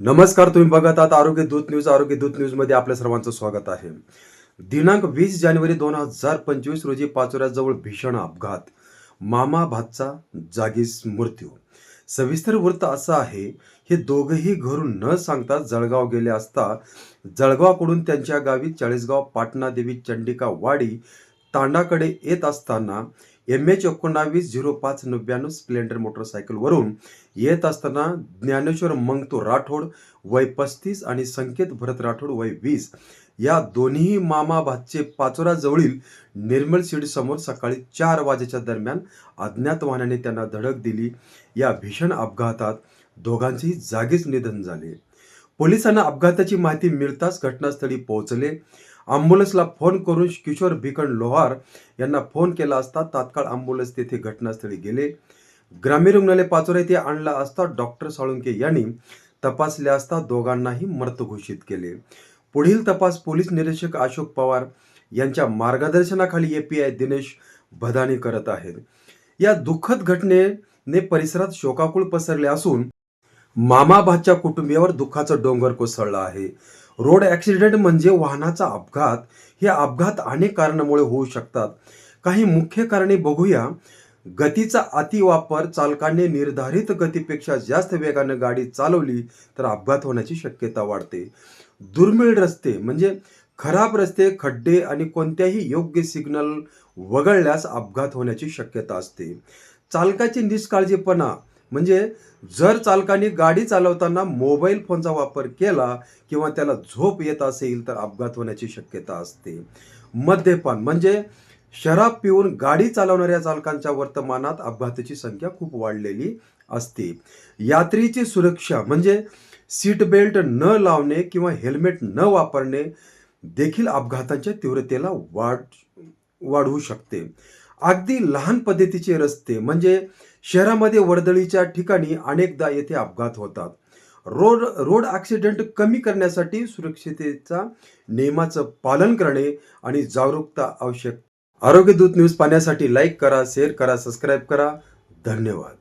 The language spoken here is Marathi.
नमस्कार तुम्ही बघत आहात आरोग्य दूत न्यूज. आरोग्य दूत न्यूजमध्ये आपल्या सर्वांचं स्वागत आहे. दिनांक वीस जानेवारी दोन हजार पंचवीस रोजी पाचोऱ्याजवळ भीषण अपघात. मामा भातचा जागीच मृत्यू. सविस्तर वृत्त असं आहे हे दोघंही घरून न सांगता जळगाव गेले असता जळगावकडून त्यांच्या गावी चाळीसगाव पाटणा देवी चंडिका वाडी तांडाकडे येत असताना एम एच एकोणावीस झिरो पाच नव्याण्णव स्प्लेंडर मोटरसायकलवरून येत असताना ज्ञानेश्वर मंगतो राठोड वय पस्तीस आणि संकेत भरत राठोड वय वीस या दोन्ही मामा भातचे पाचोराजवळील निर्मल सीड समोर सकाळी चार वाजेच्या दरम्यान अज्ञात वाहनाने त्यांना धडक दिली. या भीषण अपघातात दोघांचेही जागीच निधन झाले. पोलिसांना अपघाताची माहिती मिळताच घटनास्थळी पोहोचले. ॲम्ब्युलन्सला फोन करून किशोर भिकण लोहार यांना फोन केला असता तात्काळ ॲम्ब्युलन्स तेथे घटनास्थळी गेले. ग्रामीण रुग्णालय पाचोरा येथे आणला असता डॉक्टर साळुंके यांनी तपासले असता दोघांनाही मृत घोषित केले. पुढील तपास पोलीस निरीक्षक अशोक पवार यांच्या मार्गदर्शनाखाली एपीआय दिनेश भदानी करत आहेत. या दुःखद घटनेने परिसरात शोकाकुळ पसरले असून मामाभाच्या कुटुंबियावर दुःखाचा डोंगर कोसळला आहे. रोड ॲक्सिडेंट म्हणजे वाहनाचा अपघात. हे अपघात अनेक कारणामुळे होऊ शकतात. काही मुख्य कारणे बघूया. गतीचा अतिवापर चालकाने निर्धारित गतीपेक्षा जास्त वेगाने गाडी चालवली तर अपघात होण्याची शक्यता वाढते. दुर्मिळ रस्ते म्हणजे खराब रस्ते खड्डे आणि कोणत्याही योग्य सिग्नल वगळल्यास अपघात होण्याची शक्यता असते. चालकाची निष्काळजीपणा म्हणजे जर चालकाने गाडी चालवताना मोबाईल फोनचा वापर केला किंवा त्याला झोप येत असेल तर अपघात होण्याची शक्यता असते. मद्यपान म्हणजे शराब पिऊन गाडी चालवणाऱ्या चालकांच्या वर्तमानात अपघाताची संख्या खूप वाढलेली असते. यात्रेची सुरक्षा म्हणजे सीट बेल्ट न लावणे किंवा हेल्मेट न वापरणे देखील अपघातांच्या तीव्रतेला वाढ वाढवू शकते. अगदी लहान पद्धतीचे रस्ते म्हणजे शहरामध्ये वर्दळीच्या ठिकाणी अनेकदा येथे अपघात होतात. रोड रोड ॲक्सिडेंट कमी करण्यासाठी सुरक्षितेचा नियमाचं पालन करणे आणि जागरूकता आवश्यक. आरोग्य दूत न्यूज पाहण्यासाठी लाईक करा शेअर करा सबस्क्राईब करा. धन्यवाद.